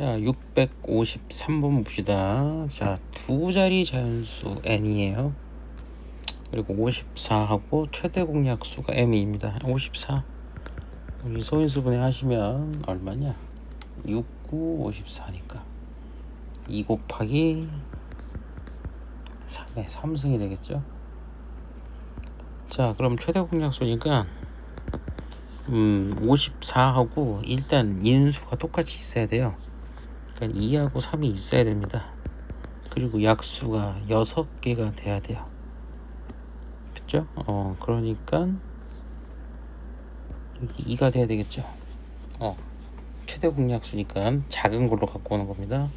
자, 653번 봅시다. 자, 두 자리 자연수 n이에요. 그리고 54하고 최대 공약수가 m입니다. 54. 우리 소인수분해 하시면 얼마냐? 69, 54니까 2 곱하기 3에 3승이 되겠죠? 자, 그럼 최대 공약수니까 음, 54하고 일단 인수가 똑같이 있어야 돼요. 그러니까 2하고 3이 있어야 됩니다. 그리고 약수가 6개가 돼야 돼요. 그죠? 어, 그러니까 여기 2가 돼야 되겠죠. 어, 최대 공약수니까 작은 걸로 갖고 오는 겁니다.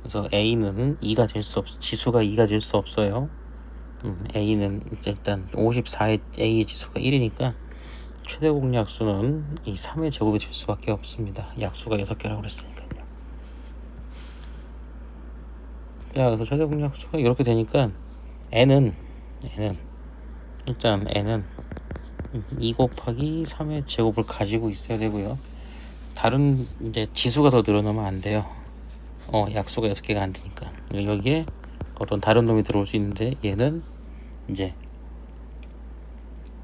그래서 A는 2가 될 수 없, 지수가 2가 될 수 없어요. 음, A는 일단 54의 A 지수가 1이니까 최대 공약수는 이 3의 제곱이 될 수밖에 없습니다. 약수가 6개라고 그랬으니까요. 자, 그래서 최대 공약수가 이렇게 되니까 n은 n은 일단 n은 2 곱하기 3의 제곱을 가지고 있어야 되고요. 다른 이제 지수가 더 늘어나면 안 돼요. 어, 약수가 6개가 안 되니까. 여기에 어떤 다른 놈이 들어올 수 있는데 얘는 이제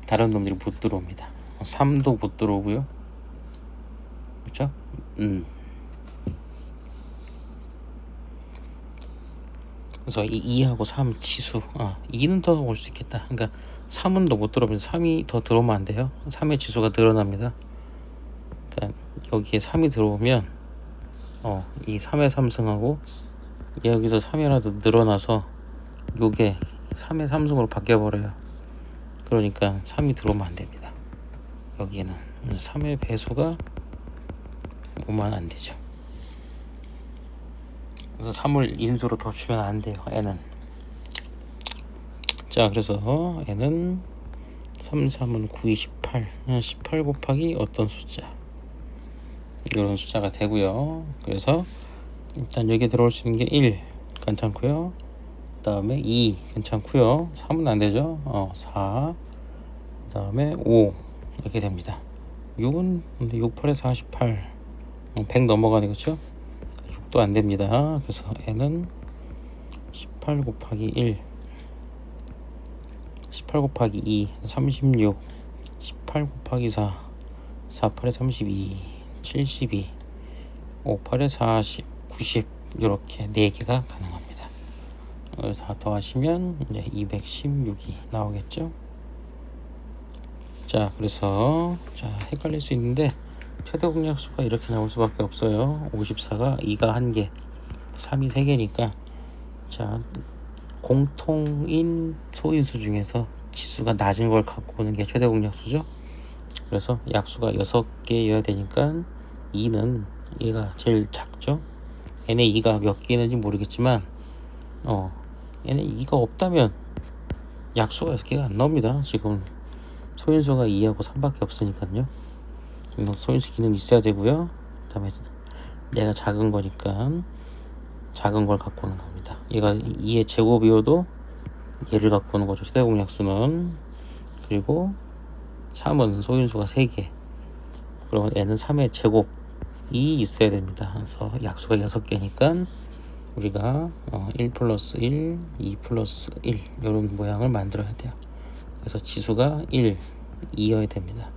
다른 놈들이 못 들어옵니다. 3도 못 들어오고요. 그렇죠? 음. 그래서 이 2하고 3 지수 아 2는 더 올 수 있겠다. 그러니까 3은 더 못 들어오면 3이 더 들어오면 안 돼요. 3의 지수가 늘어납니다. 그러니까 여기에 3이 들어오면 어 이 3의 3승하고 여기서 3이라도 늘어나서 요게 3의 3승으로 바뀌어 버려요. 그러니까 3이 들어오면 안 됩니다. 여기에는. 3의 배수가 오면 안 되죠 그래서 3을 인수로 더 주면 안 돼요 n은 자 그래서 n은 3, 3은 9, 28 18 곱하기 어떤 숫자? 이런 숫자가 되고요. 그래서 일단 여기 들어올 수 있는 게 1 괜찮고요. 그 다음에 2 괜찮고요. 3은 안 되죠? 어, 4 그 다음에 5 이렇게 됩니다. 6은 6, 8에 48 100 넘어가네 6 도안 됩니다. 그래서 n은 18 곱하기 1 18 곱하기 2 36 18 곱하기 4 4 8에 32 72 5 8에 40 90 이렇게 4개가 가능합니다. 그래서 다 더하시면 이제 216이 나오겠죠? 자 그래서 자 헷갈릴 수 있는데 최대 공약수가 이렇게 나올 수밖에 없어요. 54가 2가 1개 3이 3개니까. 자 공통인 소인수 중에서 지수가 낮은 걸 갖고 오는 게 최대 공약수죠. 그래서 약수가 6개여야 되니까 2는 얘가 제일 작죠. n의 2가 몇개 있는지 모르겠지만 어 얘는 2가 없다면 약수가 6개가 안 나옵니다. 지금 소인수가 2하고 3밖에 없으니까요 소인수 기능 있어야 되고요. 그 다음에 얘가 작은 거니까 작은 걸 갖고 오는 겁니다. 얘가 2의 제곱이어도 얘를 갖고 오는 거죠. 최대 공약수는. 그리고 3은 소인수가 3개. 그러면 n은 3의 제곱이 있어야 됩니다. 그래서 약수가 6개니까 우리가 1 플러스 1, 2 플러스 1 이런 모양을 만들어야 돼요. 그래서 지수가 1, 2여야 됩니다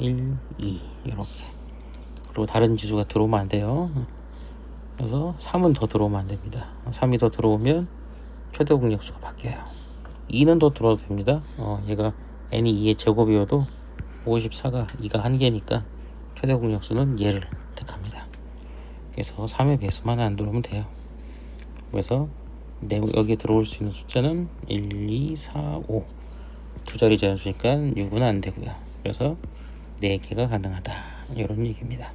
1, 2 이렇게. 그리고 다른 지수가 들어오면 안 돼요. 그래서 3은 더 들어오면 안 됩니다. 3이 더 들어오면 최대 공약수가 바뀌어요. 2는 더 들어도 됩니다. 어, 얘가 n이 2의 제곱이어도 54가 2가 한 개니까 최대 공약수는 얘를 택합니다. 그래서 3의 배수만 안 들어오면 돼요. 그래서 여기에 들어올 수 있는 숫자는 1, 2, 4, 5 두 자리 자연수니까 6은 안 되고요. 그래서 4개가 가능하다. 이런 얘기입니다